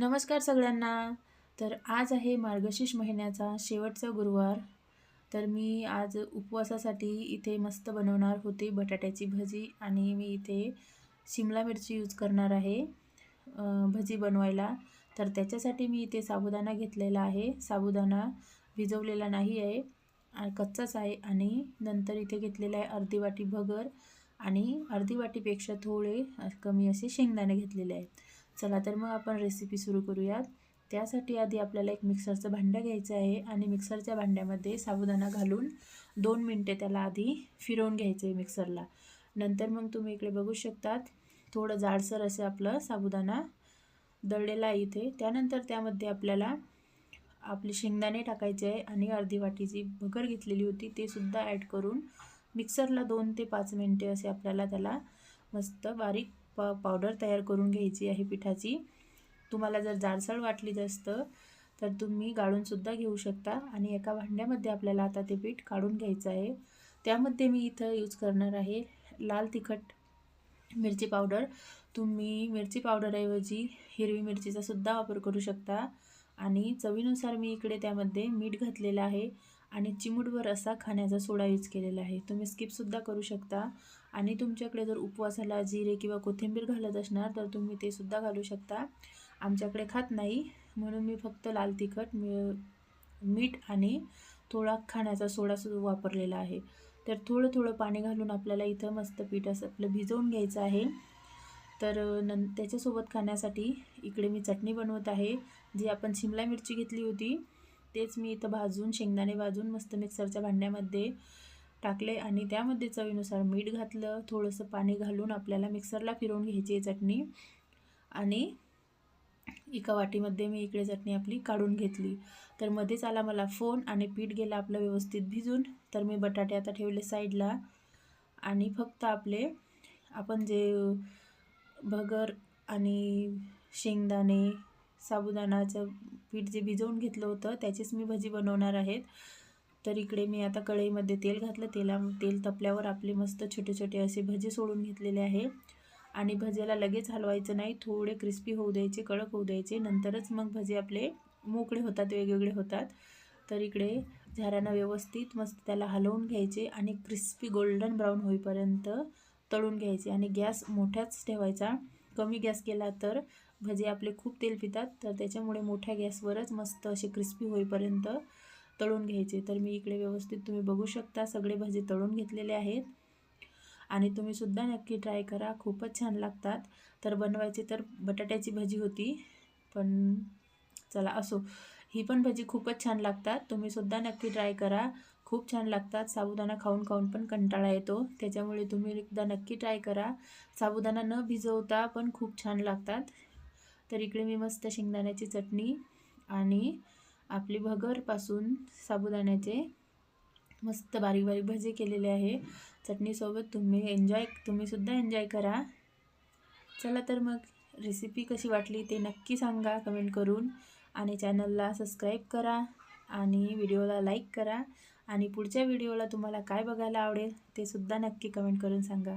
नमस्कार सगळ्यांना. तर आज आहे मार्गशीर्ष महिन्याचा शेवटचा गुरुवार. तर मी आज उपवासासाठी इथे मस्त बनवणार होते बटाट्याची भजी आणि मी इथे शिमला मिरची यूज करणार आहे भजी बनवायला. तर त्याच्यासाठी मी इथे साबुदाणा घेतलेला आहे. साबुदाणा भिजवलेला नाही आहे कच्चाच आहे आणि नंतर इथे घेतलेला आहे अर्धी वाटी भगर आणि अर्धी वाटीपेक्षा थोडे कमी असे शेंगदाणे घेतलेले आहेत. चला तर मग आपण रेसिपी सुरू करूयात. त्यासाठी आधी आपल्याला एक मिक्सरचं भांडं घ्यायचं आहे आणि मिक्सरच्या भांड्यामध्ये साबुदाणा घालून दोन मिनटे त्याला आधी फिरवून घ्यायचं आहे मिक्सरला नंतर मग तुम्ही इकडे बघू शकतात थोडं जाडसर असं आपलं साबुदाणा दळलेला आहे इथे. त्यानंतर त्यामध्ये आपल्याला आपले शेंगदाणे टाकायचे आहे आणि अर्धी वाटी जी भगर घेतलेली होती ते सुद्धा ॲड करून मिक्सरला दोन ते पाच मिनटे असे आपल्याला त्याला मस्त बारीक प पावडर तयार करून घ्यायची आहे पिठाची. तुम्हाला जर जाडसळ वाटली जास्त तर तुम्ही गाळूनसुद्धा घेऊ शकता आणि एका भांड्यामध्ये आपल्याला आता ते पीठ काढून घ्यायचं आहे. त्यामध्ये मी इथं यूज करणार आहे लाल तिखट मिरची पावडर तुम्ही मिरची पावडरऐवजी हिरवी मिरचीचा सुद्धा वापर करू शकता. आणि चवीनुसार मी इकडे त्यामध्ये मीठ घातलेलं आहे. आणि चिमूटभर असा खाण्याचा सोडा यूज केलेला आहे. तुम्ही स्किपसुद्धा करू शकता. आणि तुमच्याकडे जर उपवासाला जिरे किंवा कोथिंबीर घालत असणार तर तुम्ही ते सुद्धा घालू शकता. आमच्याकडे खात नाही म्हणून मी फक्त लाल तिखट मी मीठ आणि थोडा खाण्याचा सोडा सुद्धा वापरलेला आहे. तर थोडं थोडं पाणी घालून आपल्याला इथं मस्त पीठ असं आपलं भिजवून घ्यायचं आहे. तर नं त्याच्यासोबत खाण्यासाठी इकडे मी चटणी बनवत आहे जी आपण शिमला मिरची घेतली होती. तेच मी इथं भाजून शेंगदाणे भाजून मस्त मिक्सरच्या भांड्यामध्ये टाकले आणि त्यामध्ये चवीनुसार मीठ घातलं थोडंसं पाणी घालून आपल्याला मिक्सरला फिरवून घ्यायची आहे चटणी. आणि एका वाटीमध्ये मी इकडे चटणी आपली काढून घेतली. तर मध्येच आला मला फोन आणि पीठ गेलं आपलं व्यवस्थित भिजून. तर मी बटाटे आता ठेवले साईडला. आणि फक्त आपले आपण जे भगर आणि शेंगदाणे साबुदाणाचं पीठ जे भिजवून घेतलं होतं त्याचीच मी भजी बनवणार आहेत. तर इकडे मी आता कढईमध्ये तेल घातलं. तेला तेल तपल्यावर आपले मस्त छोटे छोटे असे भजे सोडून घेतलेले आहे. आणि भज्याला लगेच हलवायचं नाही. थोडे क्रिस्पी होऊ द्यायचे कडक होऊ द्यायचे. नंतरच मग भजे आपले मोकळे होतात वेगवेगळे होतात. तर इकडे झाऱ्यानं व्यवस्थित मस्त त्याला हलवून घ्यायचे आणि क्रिस्पी गोल्डन ब्राऊन होईपर्यंत तळून घ्यायचे. आणि गॅस मोठ्याच ठेवायचा. कमी गॅस केला तर भजे आपले खूप तेल पितात तर त्याच्यामुळे मोठ्या गॅसवरच मस्त असे क्रिस्पी होईपर्यंत तळून घ्यायचे. तर मी इकडे व्यवस्थित तुम्ही बघू शकता सगळे भजे तळून घेतलेले आहेत. आणि तुम्हीसुद्धा नक्की ट्राय करा खूपच छान लागतात. तर बनवायची तर बटाट्याची भजी होती पण चला असो. ही पण भजी खूपच छान लागतात. तुम्हीसुद्धा नक्की ट्राय करा. खूप छान लागतात. साबुदाणा खाऊन खाऊन पण कंटाळा येतो. त्याच्यामुळे तुम्ही एकदा नक्की ट्राय करा. साबुदाणा न भिजवता पण खूप छान लागतात. तर इकडे मी मस्त शेंगदाण्याची चटणी आणि आपली भगरपासून साबुदाण्याचे मस्त बारीक बारीक भजे केलेले आहे. चटणीसोबत तुम्ही एन्जॉय तुम्हीसुद्धा एन्जॉय करा. चला तर मग रेसिपी कशी वाटली ते नक्की सांगा कमेंट करून आणि चॅनलला सबस्क्राईब करा आणि व्हिडिओला लाईक करा आणि पुढच्या व्हिडिओला तुम्हाला काय बघायला आवडेल ते सुद्धा नक्की कमेंट करून सांगा.